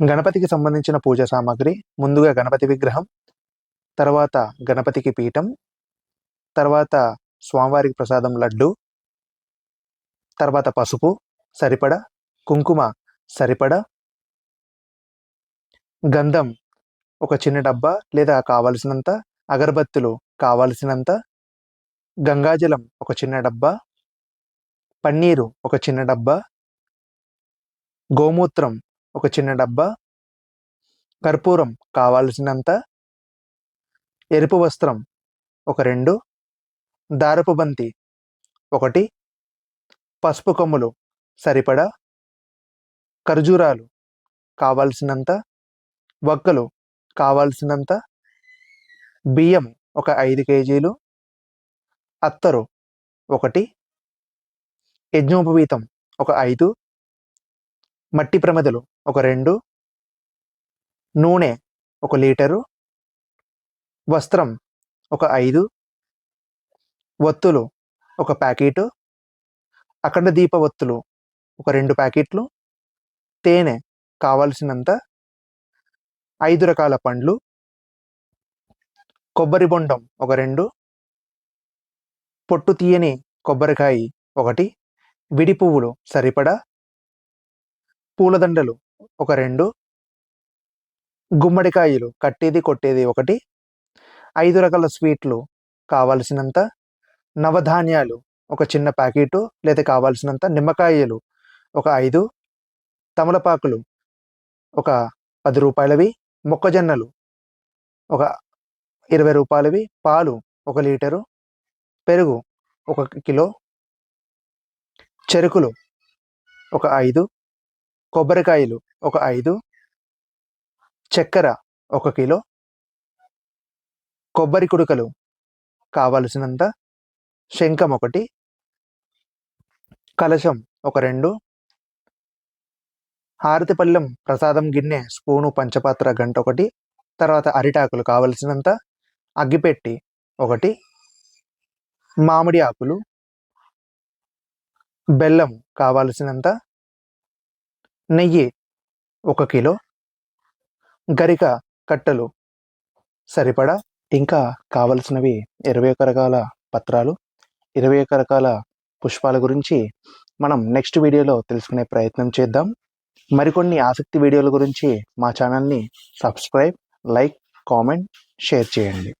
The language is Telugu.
గణపతికి సంబంధించిన పూజ సామాగ్రి ముందుగా గణపతి విగ్రహం తర్వాత గణపతికి పీఠం తర్వాత స్వామివారికి ప్రసాదం లడ్డు తర్వాత పసుపు సరిపడ కుంకుమ సరిపడ గంధం ఒక చిన్న డబ్బా లేదా కావలసినంత అగరబత్తులు కావలసినంత గంగాజలం ఒక చిన్న డబ్బా పన్నీరు ఒక చిన్న డబ్బా గోమూత్రం ఒక చిన్న డబ్బా కర్పూరం కావాల్సినంత ఎరుపు వస్త్రం ఒక రెండు దారపు బంతి ఒకటి పసుపు కొమ్ములు సరిపడా ఖర్జూరాలు కావాల్సినంత వక్కలు కావాల్సినంత బియ్యం ఒక ఐదు కేజీలు అత్తరు ఒకటి యజ్ఞోపవీతం ఒక ఐదు మట్టి ప్రమిదలు ఒక రెండు నూనె ఒక లీటరు వస్త్రం ఒక ఐదు ఒత్తులు ఒక ప్యాకెటు అఖండ దీప ఒత్తులు ఒక రెండు ప్యాకెట్లు తేనె కావలసినంత ఐదు రకాల పండ్లు కొబ్బరి బొండం ఒక రెండు పొట్టు తీయని కొబ్బరికాయ ఒకటి విడి పువ్వులు సరిపడా పూలదండలు ఒక రెండు. గుమ్మడికాయలు కట్టేది కొట్టేది ఒకటి. ఐదు రకాల స్వీట్లు కావాల్సినంత. నవధాన్యాలు ఒక చిన్న ప్యాకెటు లేదా కావాల్సినంత. నిమ్మకాయలు ఒక ఐదు. తమలపాకులు ఒక పది రూపాయలవి. మొక్కజొన్నలు ఒక ఇరవై రూపాయలవి. పాలు ఒక లీటరు. పెరుగు ఒక కిలో. చెరుకులు ఒక ఐదు. కొబ్బరికాయలు ఒక ఐదు. చక్కెర ఒక కిలో. కొబ్బరి కుడుకలు కావలసినంత. శంఖం ఒకటి. కలశం ఒక రెండు. హారతి పళ్ళెం ప్రసాదం గిన్నె స్పూను పంచపాత్ర గంట ఒకటి. తర్వాత అరిటాకులు కావలసినంత. అగ్గిపెట్టి ఒకటి. మామిడి ఆకులు. బెల్లం కావాల్సినంత. నెయ్యి ఒక కిలో గరిక కట్టలు సరిపడా ఇంకా కావలసినవి ఇరవై ఒక రకాల పత్రాలు ఇరవై ఒక రకాల పుష్పాల గురించి మనం నెక్స్ట్ వీడియోలో తెలుసుకునే ప్రయత్నం చేద్దాం. మరికొన్ని ఆసక్తి వీడియోల గురించి మా ఛానల్ని సబ్స్క్రైబ్ లైక్ కామెంట్ షేర్ చేయండి.